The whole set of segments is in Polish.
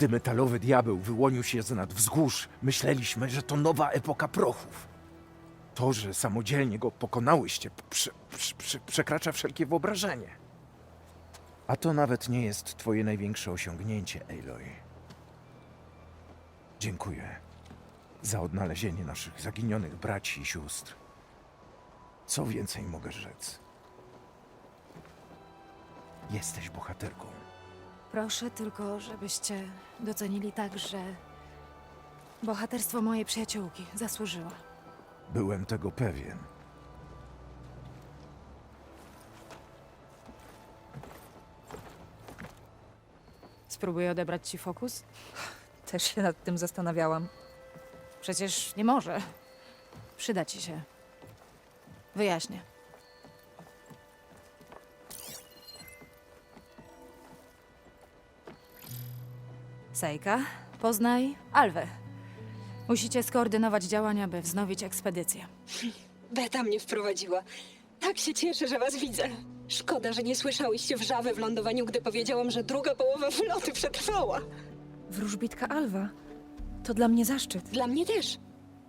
Gdy metalowy diabeł wyłonił się z nad wzgórz, myśleliśmy, że to nowa epoka prochów. To, że samodzielnie go pokonałyście, prze, prze, prze, przekracza wszelkie wyobrażenie. A to nawet nie jest twoje największe osiągnięcie, Aloy. Dziękuję za odnalezienie naszych zaginionych braci i sióstr. Co więcej mogę rzec? Jesteś bohaterką. Proszę tylko, żebyście docenili tak, że bohaterstwo mojej przyjaciółki zasłużyła. Byłem tego pewien. Spróbuję odebrać ci fokus? Też się nad tym zastanawiałam. Przecież nie może. Przyda ci się. Wyjaśnię. Sejka, poznaj Alwę. Musicie skoordynować działania, by wznowić ekspedycję. Beta mnie wprowadziła. Tak się cieszę, że was widzę. Szkoda, że nie słyszałyście wrzawy w lądowaniu, gdy powiedziałam, że druga połowa wylotu przetrwała. Wróżbitka Alwa. To dla mnie zaszczyt. Dla mnie też.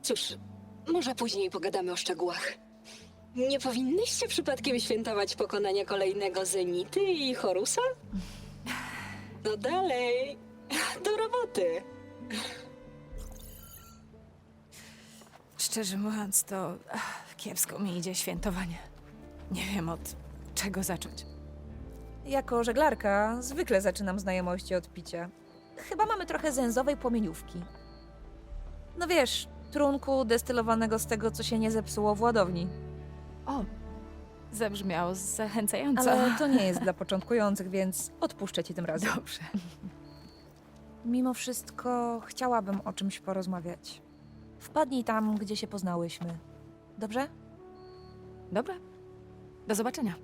Cóż, może później pogadamy o szczegółach. Nie powinnyście przypadkiem świętować pokonania kolejnego Zenity i Horusa? No dalej. Do roboty. Szczerze mówiąc, to ach, kiepsko mi idzie świętowanie. Nie wiem od czego zacząć. Jako żeglarka zwykle zaczynam znajomości od picia. Chyba mamy trochę zęzowej płomieniówki. No wiesz, trunku destylowanego z tego, co się nie zepsuło w ładowni. O, zabrzmiało zachęcająco. Ale to nie jest dla początkujących, więc odpuszczę ci tym razem. Dobrze. Mimo wszystko chciałabym o czymś porozmawiać. Wpadnij tam, gdzie się poznałyśmy. Dobrze? Dobra. Do zobaczenia.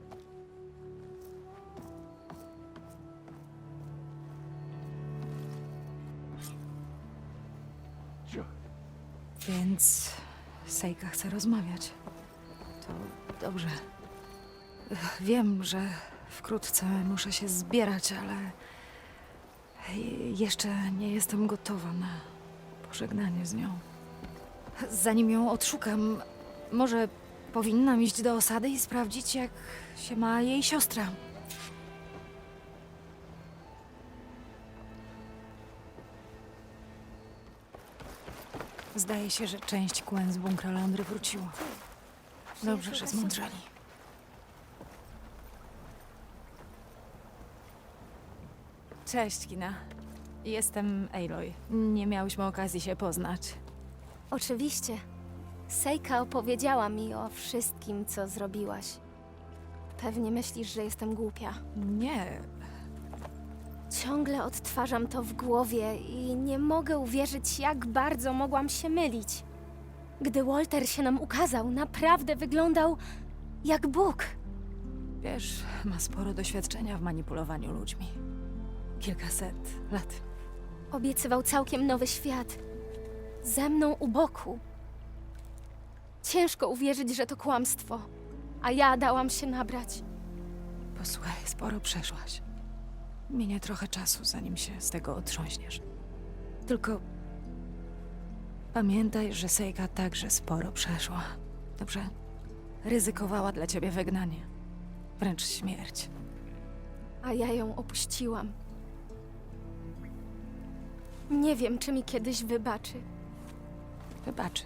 Więc Sejka chce rozmawiać. To dobrze. Wiem, że wkrótce muszę się zbierać, ale jeszcze nie jestem gotowa na pożegnanie z nią. Zanim ją odszukam, może powinnam iść do osady i sprawdzić, jak się ma jej siostra. Zdaje się, że część kłęb bunkra Landry wróciła. Dobrze, że zmądrzeli. Cześć, Kina. Jestem Aloy. Nie miałyśmy okazji się poznać. Oczywiście. Sejka opowiedziała mi o wszystkim, co zrobiłaś. Pewnie myślisz, że jestem głupia. Nie, Ciągle odtwarzam to w głowie i nie mogę uwierzyć, jak bardzo mogłam się mylić. Gdy Walter się nam ukazał, naprawdę wyglądał jak Bóg. wiesz, ma sporo doświadczenia w manipulowaniu ludźmi. Kilkaset lat. Obiecywał całkiem nowy świat. Ze mną u boku. Ciężko uwierzyć, że to kłamstwo, a ja dałam się nabrać. Posłuchaj, sporo przeszłaś. Minie trochę czasu, zanim się z tego otrząśniesz. Tylko pamiętaj, że Sejka także sporo przeszła. Dobrze? Ryzykowała dla ciebie wygnanie. Wręcz śmierć. a ja ją opuściłam. Nie wiem, czy mi kiedyś wybaczy. Wybaczy.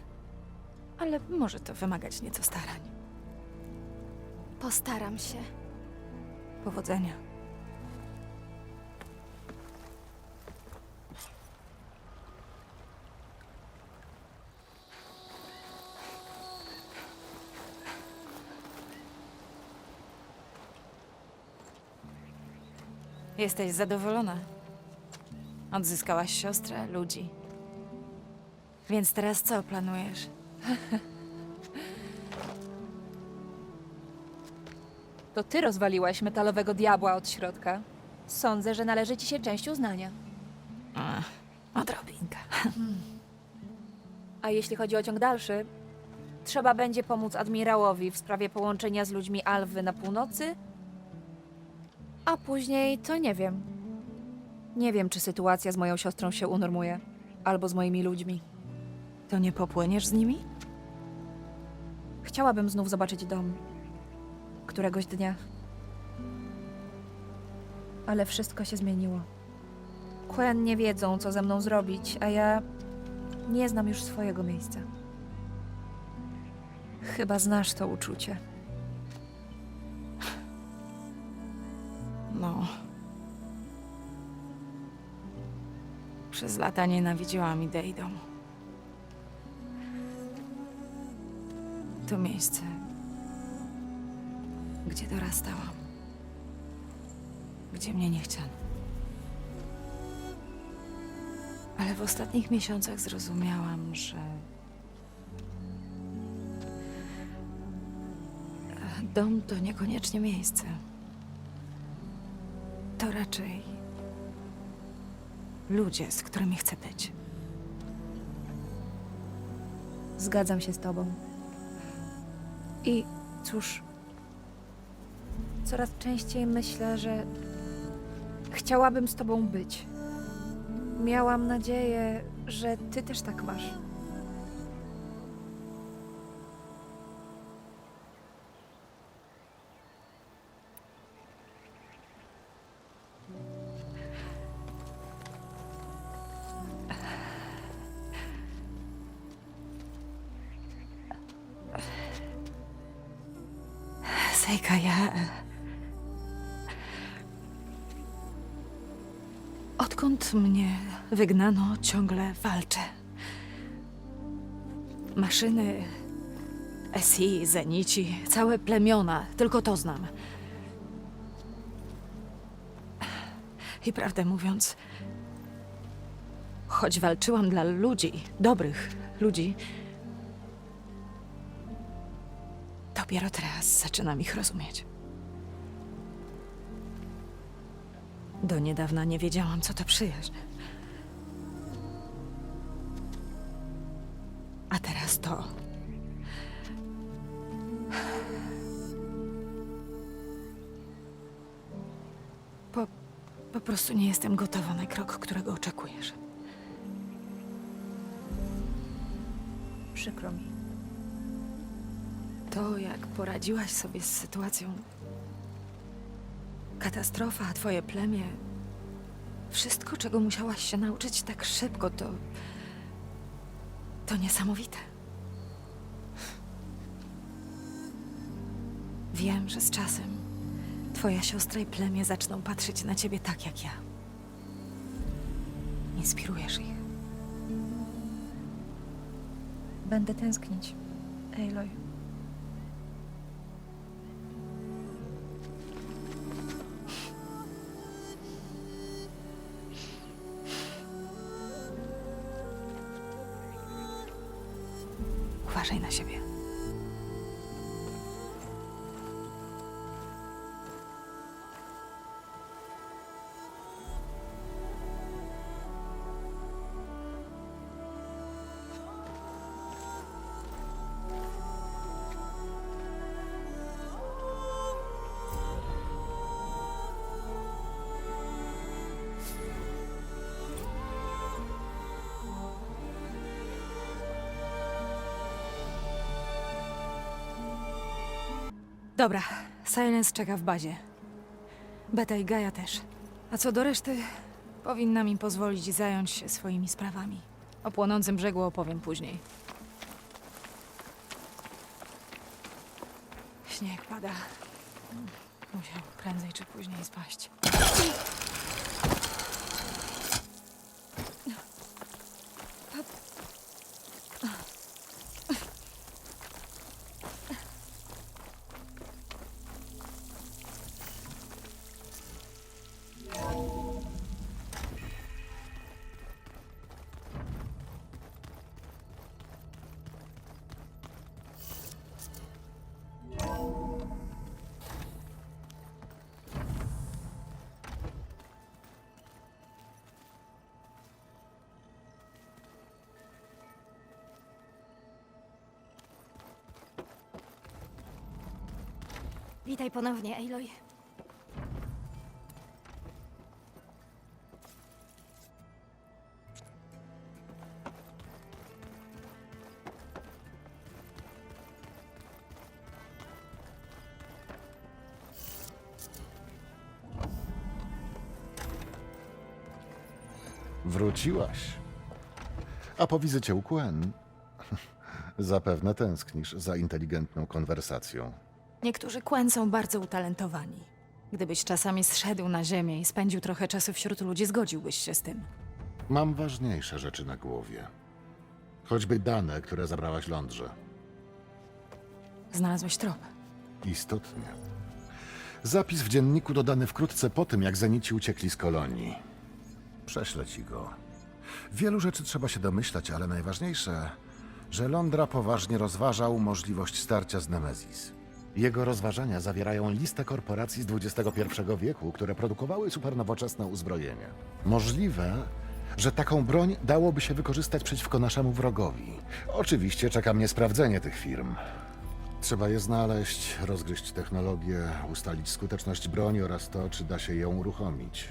Ale może to wymagać nieco starań. Postaram się. Powodzenia. Jesteś zadowolona. Odzyskałaś siostrę, ludzi. Więc teraz co planujesz? To ty rozwaliłaś metalowego diabła od środka. Sądzę, że należy ci się część uznania. Ach, odrobinka. A jeśli chodzi o ciąg dalszy, trzeba będzie pomóc admirałowi w sprawie połączenia z ludźmi Alwy na północy, a później to nie wiem. Nie wiem, czy sytuacja z moją siostrą się unormuje, albo z moimi ludźmi. To nie popłyniesz z nimi? Chciałabym znów zobaczyć dom. Któregoś dnia. Ale wszystko się zmieniło. Quen nie wiedzą, co ze mną zrobić, a ja nie znam już swojego miejsca. Chyba znasz to uczucie. Przez lata nienawidziłam idei domu. To miejsce, gdzie dorastałam. Gdzie mnie nie chciano. Ale w ostatnich miesiącach zrozumiałam, że dom to niekoniecznie miejsce. To raczej ludzie, z którymi chcę być. Zgadzam się z tobą. I cóż, Coraz częściej myślę, że chciałabym z tobą być. Miałam nadzieję, że ty też tak masz. Sejka, ja. Odkąd mnie wygnano, ciągle walczę. Maszyny, SI, Zenici, całe plemiona, tylko to znam. I prawdę mówiąc, choć walczyłam dla ludzi, dobrych ludzi, Dopiero teraz zaczynam ich rozumieć. Do niedawna nie wiedziałam, co to przyjaźń. A teraz to. Po, po prostu nie jestem gotowa na krok, którego oczekujesz. Przykro mi. To, jak poradziłaś sobie z sytuacją. Katastrofa, twoje plemię. Wszystko, czego musiałaś się nauczyć tak szybko, to. To niesamowite. Wiem, że z czasem twoja siostra i plemię zaczną patrzeć na ciebie tak jak ja. Inspirujesz ich. Będę tęsknić. Aloy. Dobra, Silence czeka w bazie. Beta i Gaia też. A co do reszty, powinnam im pozwolić zająć się swoimi sprawami. O płonącym brzegu opowiem później. Śnieg pada. Musiał prędzej czy później spaść. Witaj ponownie, Aloy. Wróciłaś. A po wizycie u Quen zapewne tęsknisz za inteligentną konwersacją. Niektórzy Quen są bardzo utalentowani. Gdybyś czasami zszedł na ziemię i spędził trochę czasu wśród ludzi, zgodziłbyś się z tym. Mam ważniejsze rzeczy na głowie. Choćby dane, które zabrałaś Lądrze. Znalazłeś trop. Istotnie. Zapis w dzienniku dodany wkrótce po tym, jak Zenici uciekli z kolonii. Prześlę ci go. Wielu rzeczy trzeba się domyślać, ale najważniejsze, że Londra poważnie rozważał możliwość starcia z Nemezis. Jego rozważania zawierają listę korporacji z XXI wieku, które produkowały supernowoczesne uzbrojenie. Możliwe, że taką broń dałoby się wykorzystać przeciwko naszemu wrogowi. Oczywiście czeka mnie sprawdzenie tych firm. Trzeba je znaleźć, rozgryźć technologię, ustalić skuteczność broni oraz to, czy da się ją uruchomić.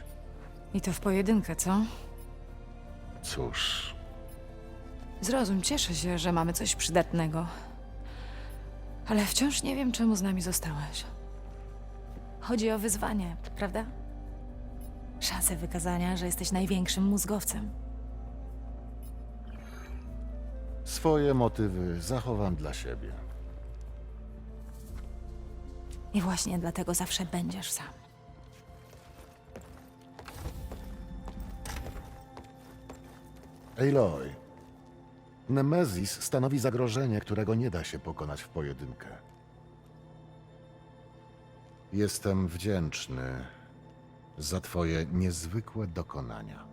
I to w pojedynkę, co? Cóż, Zrozum, cieszę się, że mamy coś przydatnego. Ale wciąż nie wiem, czemu z nami zostałeś. Chodzi o wyzwanie, prawda? Szansę wykazania, że jesteś największym mózgowcem. swoje motywy zachowam dla siebie. I właśnie dlatego zawsze będziesz sam. Aloy, Nemezis stanowi zagrożenie, którego nie da się pokonać w pojedynkę. Jestem wdzięczny za twoje niezwykłe dokonania.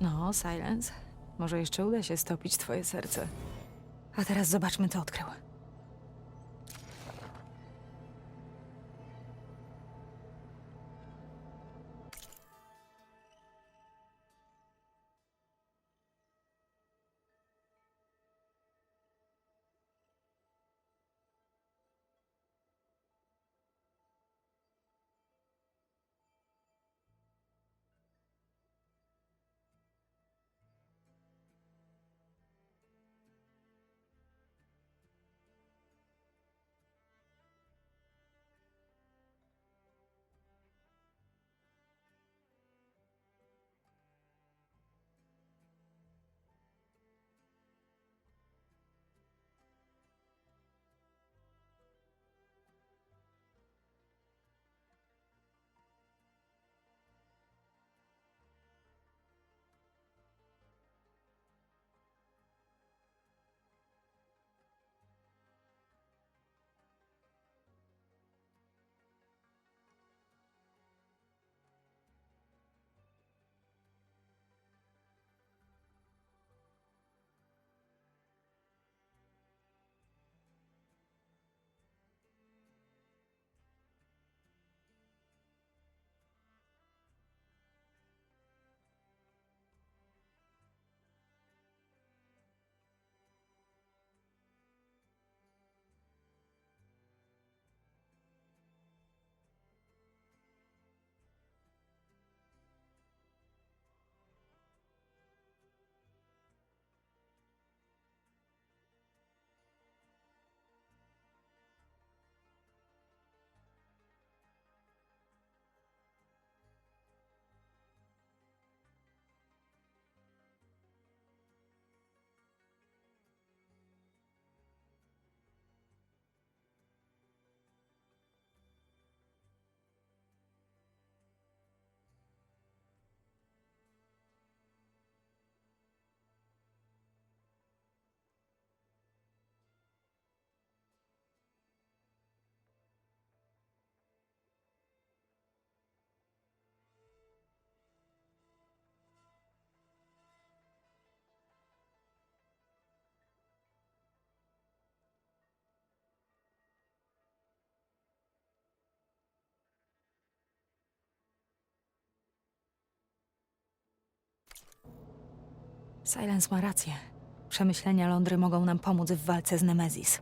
No, Silence. Może jeszcze uda się stopić twoje serce. A teraz zobaczmy, co odkrył. Silence ma rację. Przemyślenia Londry mogą nam pomóc w walce z Nemezis.